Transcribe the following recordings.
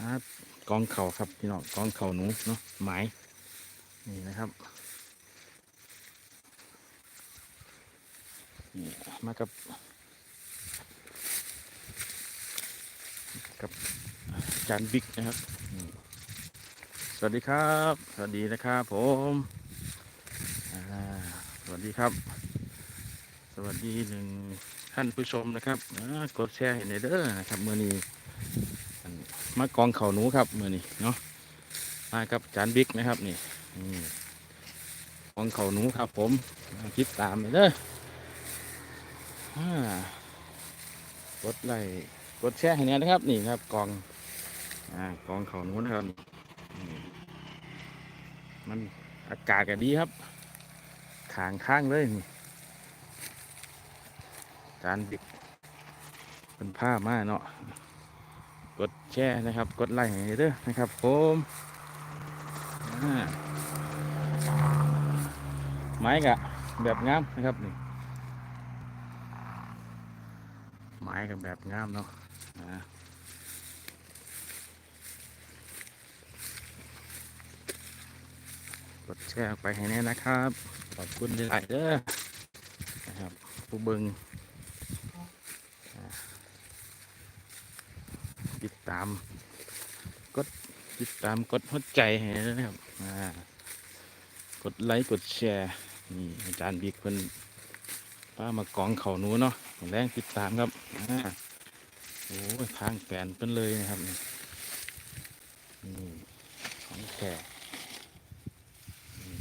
ครับกองเข่าครับพี่น้องกองเข่าหนูเนาะหมายนี่นะครับนี่มากับ กับจารย์บิ๊กนะครับ สวัสดีครับ สวัสดีนะครับผมสวัสดีครับ สวัสดีหนึ่งท่านผู้ชมนะครับกดแชร์ให้ในอยเด้อนะครับเมื่อนี้ มากองเข่าหนูครับมือนี้เนาะมากับจานบิ๊กนะครับนี่กองเข่าหนูครับ ผมคิดตามเลยเด้ออ่ากดไลค์กดแชร์ให้เนี่ยนะครับ นี่ครับกองอ่ากองเข่าหนูนะครับนี่มันอากาศก็ดีครับขางข้างเลยนี่จานบิ๊กเป็นผ้ามาเนาะ กดแชร์นะครับ กดไลค์ให้เด้อนะครับผมอ่าไม้กะแบบงามนะครับนี่ไม้กับแบบงามเนาะกดแชร์ไปให้แน่นะครับ ขอบคุณหลายๆเด้อนะครับผู้เบิง ตาม กดติดตามกดหัวใจให้ด้วนะครับอ่ากดไลค์กดแชร์นี่อาจารย์บิ๊กเพิ่นป้ามากองเขาหนูเนาะแรงติดตามครับอ่าโอ้ทางแปนเพิ่นเลยนะครับนี่ของแท้นี่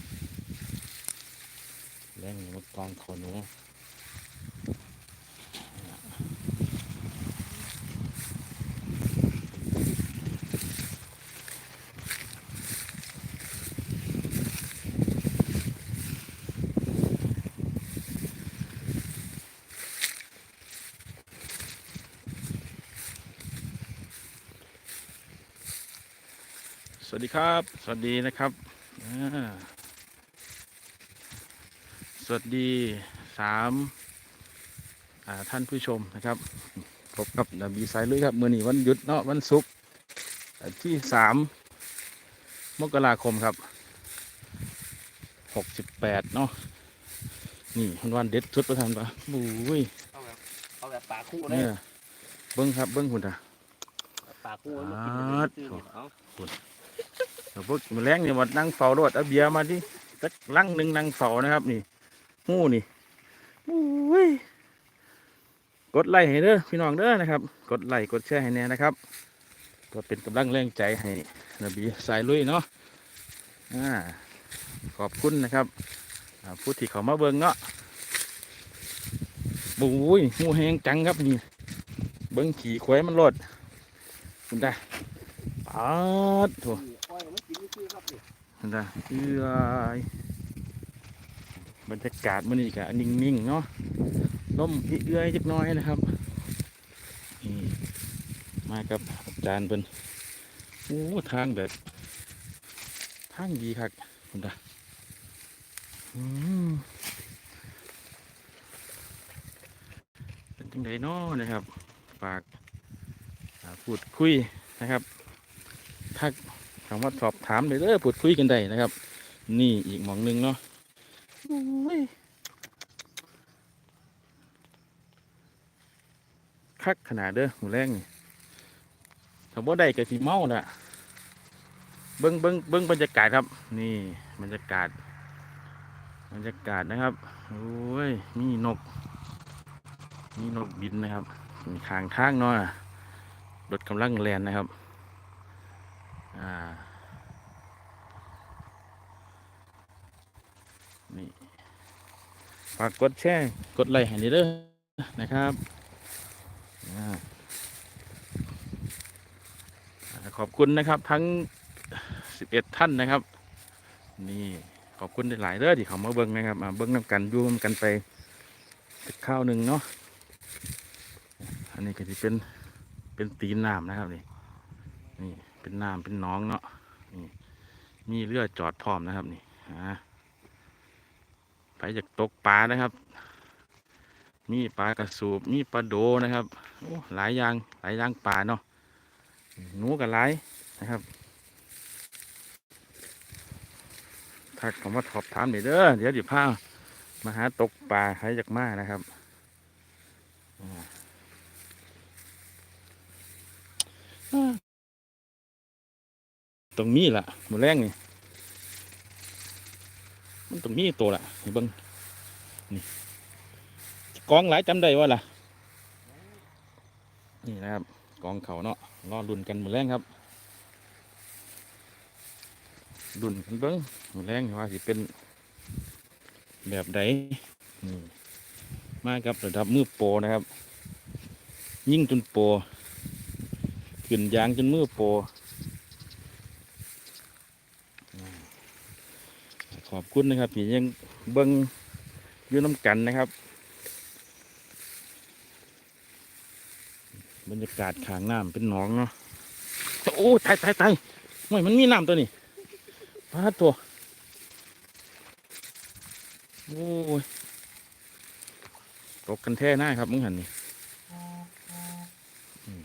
แรงมากองเขาหนู วัสดีครับ สวัสดีนะครับอ่าสวัสดีสามอ่าท่านผู้ชมนะครับพบกับนบีไซเลยครับเมื่อนี้วันหยุดเนาะวันศุกร์อ่าที่สามมกราคมครับหกสิบแปดเนาะนี่มันวันเด็ดสุดประทานปะบุ้ยเอาแบบเอาแบบปลาคู่เลยเนี่ยเบิ้งครับเบิ้งหุ่นอะปลาคู่อ่ามันกินเลยเอาแต่ พวกแมลงนี่มานั่งเฝ้ารถเอาเบียร์มาดิสักลังหนึ่งนั่งเฝ้านะครับ นี่หู้นี่อุ้ยกดไลค์ให้เด้อพี่น้องเด้อนะครับ กดไลค์กดแชร์ให้แน่นะครับก็เป็นกำลังแรงใจให้นบีสายลุยเนาะอ่าขอบคุณนะครับผู้ที่เขามาเบิ่งเนาะบุ้ยหูแหงจังครับนี่ เบิ่งขี่ควายมันรดคุณได้ปาดถอ้อยมันกินนี่ นี่นั่นนะเอื้อยบรรยากาศมันนี่กะนิ่งๆเนาะลมเอื้อยๆจักหน้อยนะครับนี่มากับอาจารย์เป็นโอ้ทางแบบทางดีครับคุณตาอืมเป็นจังไดเนาะนะครับ ฝากอ่าพูดคุยนะครับทัก คำว่าสอบถามเลยเด้อพูดคุยกันได้นะครับ นี่อีกหมองหนึ่งเนาะโอ้ยคักขนาดเด้อหมูแรงนี่ถ้าบ่ได้ก็สิเมาน่ะเบิ้งเบิ้งเบิ้งบรรยากาศครับ นี่บรรยากาศ บรรยากาศนะครับโอ้ยมีนก มีนกบินนะครับมีทางทางเนาะรถกำลังแลนนะครับ อ่า นี่ฝากกดแชร์กดไลค์ให้นี่เด้อนะครับอขอบคุณนะครับทั้ง 11 ท่านนะครับ นี่ขอบคุณหลายเด้อที่เขามาเบิ้งนะครับมาเบิ้งน้ำกันอยูมกันไปข้าวหนึ่งเนาะอันนี้ก็จะเป็นเป็นตีนน้ำนะครับนี่นี่ เป็นน้ำเป็นน้องเนาะนี่มีเรือจอดพร้อมนะครับนี่อ่าไปจากตกปลานะครับ มีปลากระสูบมีปลาโดนะครับโอ้หลายอย่างหลายอย่างปลาเนาะหนูกับหลายนะครับถ้าคำว่าสอบถามเดี๋ยวเด้อเดี๋ยวดี๋ยวพามาหาตกปลาใครจากมานะครับอ่าอ่า ตรงนี้ล่ะหมดแรงนี่มันตรงนี้ตัวละเห็นบิ้งนี่กองหลายจำได้ว่าล่ะ นี่นะครับ กองเขาเนาะรอรุ่นกันหมดแรงครับรุนกันเบิ้งหมดแรงว่าสิเป็นแบบใดนี่มากับระดับมือโปรนะครับ ยิ่งจนโปรขึ้นยางจนมือโปรอ่า ขอบคุณนะครับที่ยังเบิ้งยืนน้ำกันนะครับ บรรยากาศขางน้ำเป็นหนองเนาะโอ้ตายตายตายไม่มันมีน้ำตัวนี้พาดตัวโอ้ยตกกันแท่หน้าครับมึงหันนี่อืม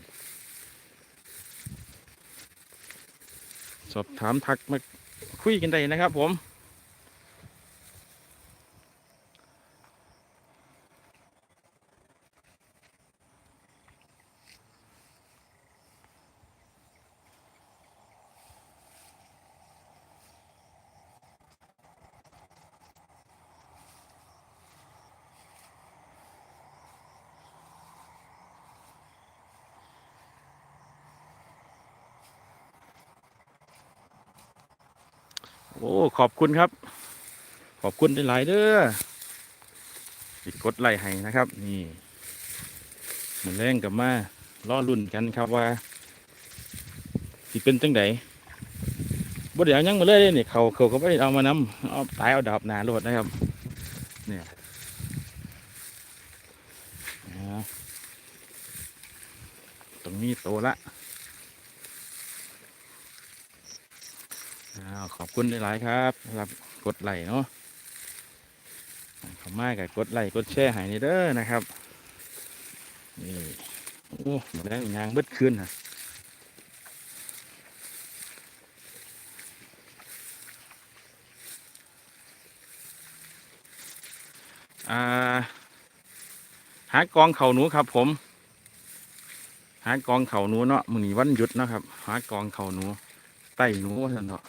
สอบถามทักมาคุยกันได้นะครับผม โอ้ ขอบคุณครับ ขอบคุณหลายเด้อติดกดไลค์ให้นะครับ นี่เหมือนแรงกับมาล่อรุ่นกันครับว่าสิเป็นจังไดบ่เดี๋ยวยังมาเลยเนี่เขาเขาก็ไม่ได้เอามานำเอาตายเอาดาบหนาโลดนะครับเนี่ยตรงนี้โตละ อ้าว ขอบคุณหลายๆครับสำหรับกดไลค์เนาะขอบมากกับกดไลค์กดแชร์ให้นี่เด้อนะครับนี่โอ้หมดแล้วยางเบิดคืนฮะาหากองเข่าหนูครับผม หากองเข่าหนูเนาะมือนี้วันหยุดนะครับ หากองเข่าหนูไต่หนูว่าซั่นเนาะ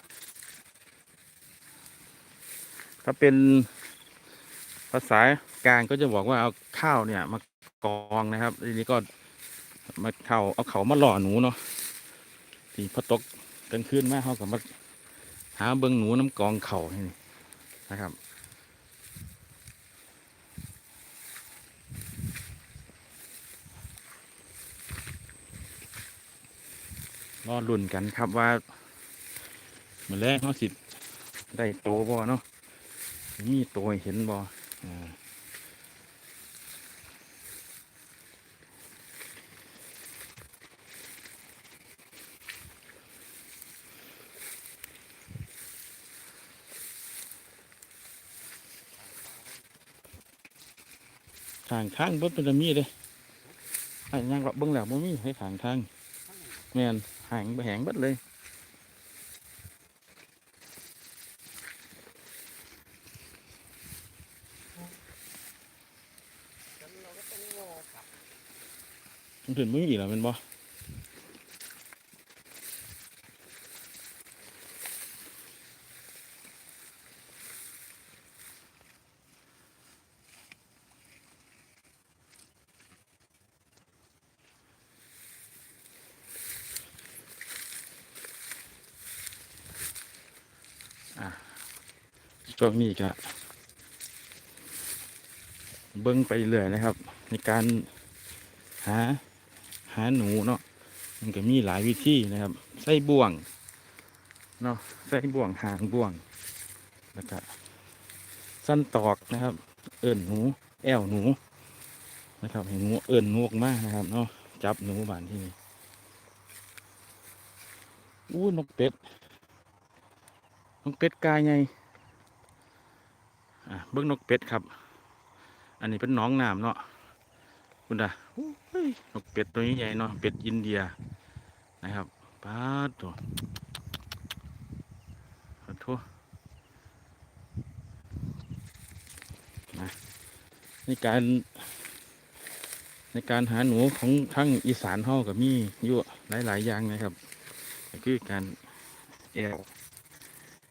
ถ้าเป็นภาษากลางก็จะบอกว่าเอาข้าวเนี่ย มากองนะครับทีนี้ก็มาเขาเอาเขามาหล่อหนูเนาะที่พอตกกลางคืนมาเขากับมาหาเบิงหนูน้ำกองเข่านี่นะครับรอลุ่นกันครับว่าเมื่อแรกเขาสิ ได้โตบ่เนาะ มีตัวเห็นบ่อ่าทางทางบ่เป็นมีเลยไอ้ยังว่าเบิ่งแล้วบ่มีให้ทางทางแม่นหางบ่แหงบิดเลย มันถึงมึงอีกแล้วแมันบ่ช่วงนี้ก็เบิ้งไปเรื่อยนะครับ ในการหา หาหนูเนาะมันก็มีหลายวิธีนะครับ ใส่บ่วงเนาะใส่บ่วงหางบ่วงแล้วก็สั้นตอกนะครับ เอิญหนู แอวหนูนะครับเห็นหนูเอิญหนูออกมานะครับเนาะจับหนูบานที่นี่อู้นกเป็ดนกเป็ดกายไงอะเบิ้งนกเป็ดครับ อันนี้เป็นน้องน้ำเนาะ คุณดานกเป็ดตัวนี้ใหญ่เนาะเป็ดอินเดียนะครับป้าตัวขอโทษนะในการในการหาหนูของทั้งอีสานเฮากับมีอยู่หลาย ๆ อย่างนะครับคือการแอว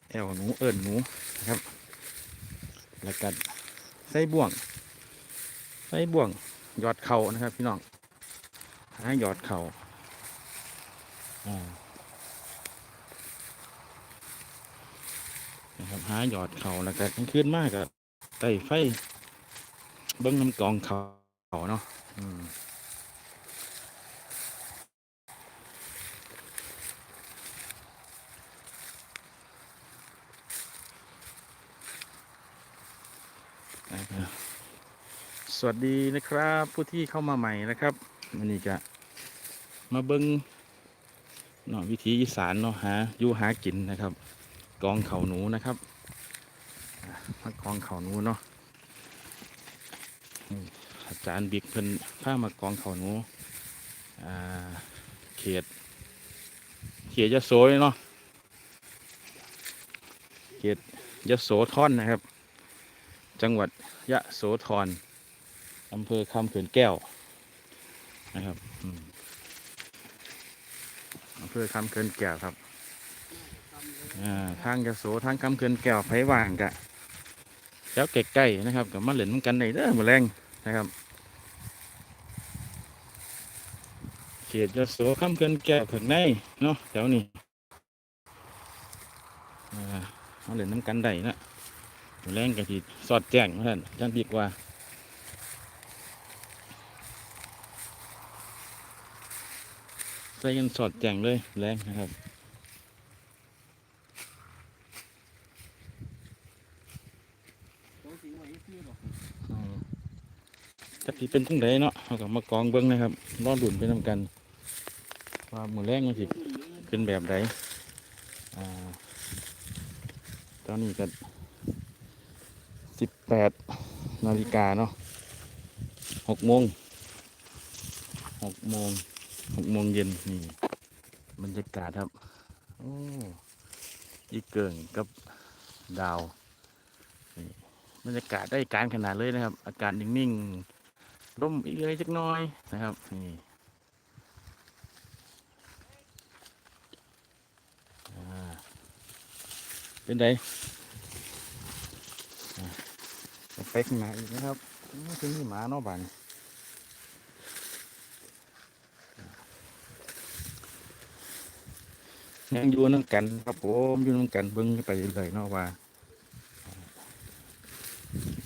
แอวหนูเอิญหนูนะครับ แล้วก็ใส่บ่วง ใส่บ่วง ยอดเข่านะครับ พี่น้องหาหยอดเข่าอ่านะครับหาหยอดเข่าแล้วก็ขึ้นมากกับไต่ไฟเบิ้งน้ำกองเข่าเนาะอืมนะครับส วัสดีนะครับ ผู้ที่เข้ามาใหม่นะครับวันนี้จะมาเบิ้งเนาะวิถีอีสานเนาะหาอยู่หากินนะครับ กองเขาหนูนะครับอะมากองเขาหนูเนาะอาจารย์บิ๊กเพิ่นพามากองเขาหนูอ่าเขตเขตยะโสเลยเนาะเขตยะโสธรนะครับ จังหวัดยะโสธร อำเภอคำเขื่อนแก้วนะครับอำเภอคำเขื่อนแก้วครับอ่าทางยะโสทางคำเขื่อนแก้วไผว่างกะแล้วใกล้ๆนะครับกับมาเล่นนำกันในเด้อมือแรงนะครับเขตยะโสคำเขื่อนแก้วข้างในเนาะแถวนี้อ่ามาเล่นน้ำกันได้นะแรงกะทิสอดแจ้งท่านท่านดีกว่า ส่กันสอดแจงเลยแรงนะครับจักสิเป็นทั้งใดเนาะเอากับมากองเบิ้งนะครับรอดุนไปนำกันว่ามือแรงมันสิเป็นแบบใดอ่าตอนนี้ก็สิบแปดนาฬิกาเนาะหกโมงหกโมง หกโมงเย็นนี่บรรยากาศครับ โอ้ยี่เกิงกับดาวนี่บรรยากาศได้การขนาดเลยนะครับ อากาศนิ่งๆร่มอีกเลยจักน้อยนะครับนี่เป็นไงไปข้างหน้าอีกนะครับถึงนี่หมาเนาะบ้าน ยังอยู่น้ำกันครับผมอยู่น้ำกันเบิ้งไปเลยเนาะว่า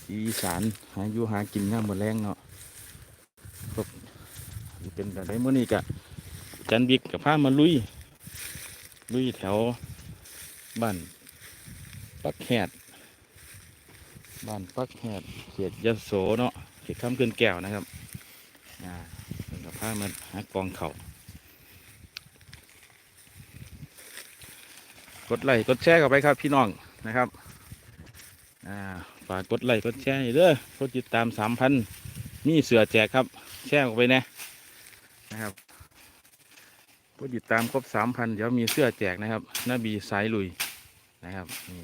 อีสานหาอยู่หากินย่ามมื้อแรงเนาะครับเป็นแบบไดมื้อนี้กะจันบิกกับพามาลุย ลุยแถวบ้านปักแหดบ้านปักแหดเขตยะโสเนาะเขตข้ามเกินแก้วนะครับอ่ากับพามาหากองเขา กดไลค์กดแชร์เข้าไปครับพี่น้องนะครับอ่าฝากกดไลค์กดแชร์เด้อกดติดตามสามพันมีเสือแจกครับ แชร์ออกไปนะนะครับกดติดตามครบสามพันเดี๋ยวมีเสื้อแจกนะครับนาบีสายลุยนะครับนี่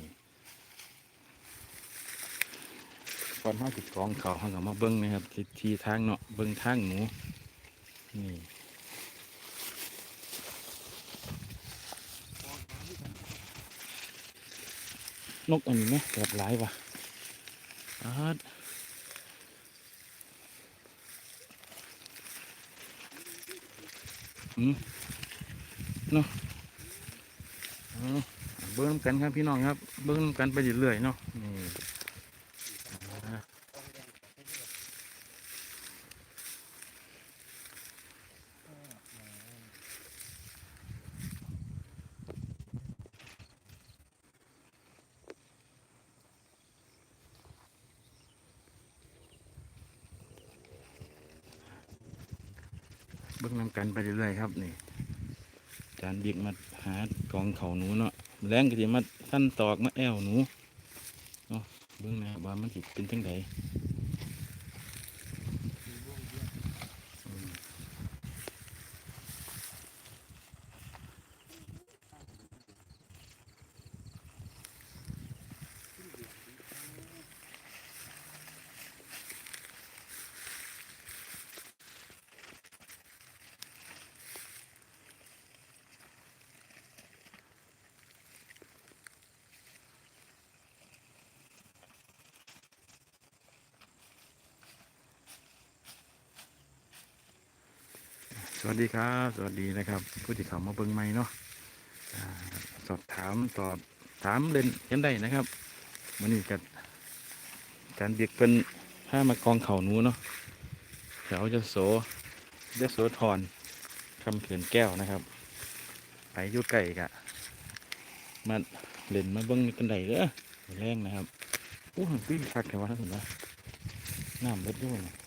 ก่อนห้าสิบกองเขาห้างกับมาเบิ้งนะครับทีทีทางเนาะเบิ้งทางหนูนี่ นกอันนี้ไหมแบบหลายว่ะอาดอืมเนาะเอาเบิ้งนำกันครับพี่น้องครับ เบิ้งนำกันไปเรื่อยๆเนาะนี่อ่าเบิ้งนำกันไปเรื่อยๆครับ นี่จานบิ๊กมาหากองเขาหนูเนาะแรงก็จะมาท่านตอกมาแอวหนูเนาะเบื้องหน้าบว่ามันจิเป็นจังได วัสดีครับ สวัสดีนะครับ ผู้ที่เข้ามาเบิ่งใหม่เนาะสอบถามตอบถามเล่นกันได้นะครับวันนี้กับการเบียกเป็นผ้ามากองเข่าหนูเนาะแถวจะโสเดโสธรคำเขื่อนแก้วนะครับ ไปยู่ไก่กะมาเล่นมาเบิ้งกันได้เด้อแรงนะครับโอ้โหพี่คักแต่ว่าท่านเห็นไหมน้ำเล็ดด้วยนะ